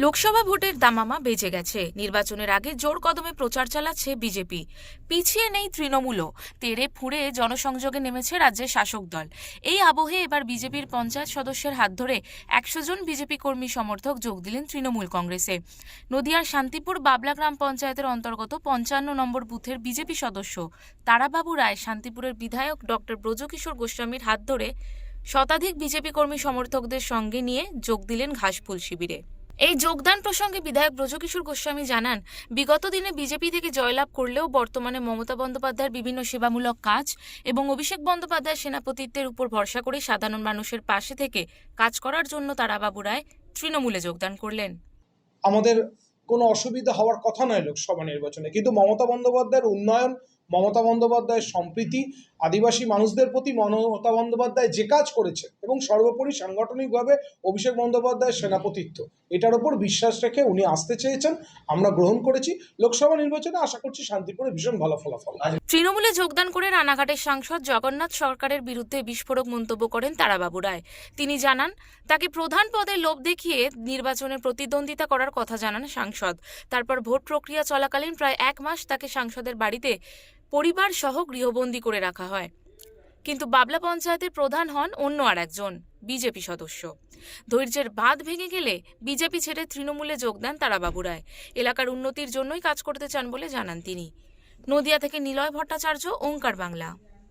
লোকসভা ভোটের দামামা বেজে গেছে। নির্বাচনের আগে জোর কদমে প্রচার চালাচ্ছে বিজেপি। পিছিয়ে নেই তৃণমূলও। তেড়ে ফুঁড়ে জনসংযোগে নেমেছে রাজ্যের শাসক দল। এই আবহে এবার বিজেপির পঞ্চায়েত সদস্যের হাত ধরে একশো জন বিজেপি কর্মী সমর্থক যোগ দিলেন তৃণমূল কংগ্রেসে। নদিয়ার শান্তিপুর বাবলা গ্রাম পঞ্চায়েতের অন্তর্গত পঞ্চান্ন নম্বর বুথের বিজেপি সদস্য তারাবাবু রায় শান্তিপুরের বিধায়ক ডক্টর ব্রজকিশোর গোস্বামীর হাত ধরে শতাধিক বিজেপি কর্মী সমর্থকদের সঙ্গে নিয়ে যোগ দিলেন ঘাসফুল শিবিরে। এই যোগদান প্রসঙ্গে বিধায়ক ব্রজকিশোর গোস্বামী জানান, বিগত দিনে বিজেপি থেকে জয়লাভ করলেও বর্তমানে মমতা বন্দ্যোপাধ্যায়ের বিভিন্ন সেবামূলক কাজ এবং অভিষেক বন্দ্যোপাধ্যায়ের সেনাপতিত্বের উপর ভরসা করে সাধারণ মানুষের পাশে থেকে কাজ করার জন্য তারাবাবু রায় তৃণমূলে যোগদান করলেন। আমাদের কোনো অসুবিধা হওয়ার কথা নয় লোকসভা নির্বাচনে, কিন্তু মমতা বন্দ্যোপাধ্যায়ের উন্নয়ন মমতা বন্দ্যোপাধ্যায়ের সম্প্রীতি, আদিবাসী মানুষদের প্রতি মমতা বন্দ্যোপাধ্যায় যে কাজ করেছে এবং সর্বোপরি সাংগঠনিকভাবে অভিষেক বন্দ্যোপাধ্যায়ের সেনাপতিত্ব, এটার ওপর বিশ্বাস রেখে উনি আসতে চেয়েছেন, আমরা গ্রহণ করেছি। লোকসভা নির্বাচনে আশা করছি শান্তিপুরে ভীষণ ভালো ফলাফল তৃণমূলে যোগদান করে রানাঘাটের সাংসদ জগন্নাথ সরকারের বিরুদ্ধে বিস্ফোরক মন্তব্য করেন তারাবাবু রায়। তিনি জানান, তাকে প্রধান পদে লোভ দেখিয়ে নির্বাচনে প্রতিদ্বন্দ্বিতা করার কথা জানান সাংসদ। তারপর ভোট প্রক্রিয়া চলাকালীন প্রায় এক মাস তাকে সাংসদের বাড়িতে পরিবার সহ গৃহবন্দী করে রাখা হয়। কিন্তু বাবলা পঞ্চায়েতের প্রধান হন অন্য আর একজন বিজেপি সদস্য। ধৈর্যের বাঁধ ভেঙে গেলে বিজেপি ছেড়ে তৃণমূলে যোগ দেন তারাবাবু রায়। এলাকার উন্নতির জন্যই কাজ করতে চান বলে জানান তিনি। নদিয়া থেকে নিলয় ভট্টাচার্য, ওঙ্কার বাংলা।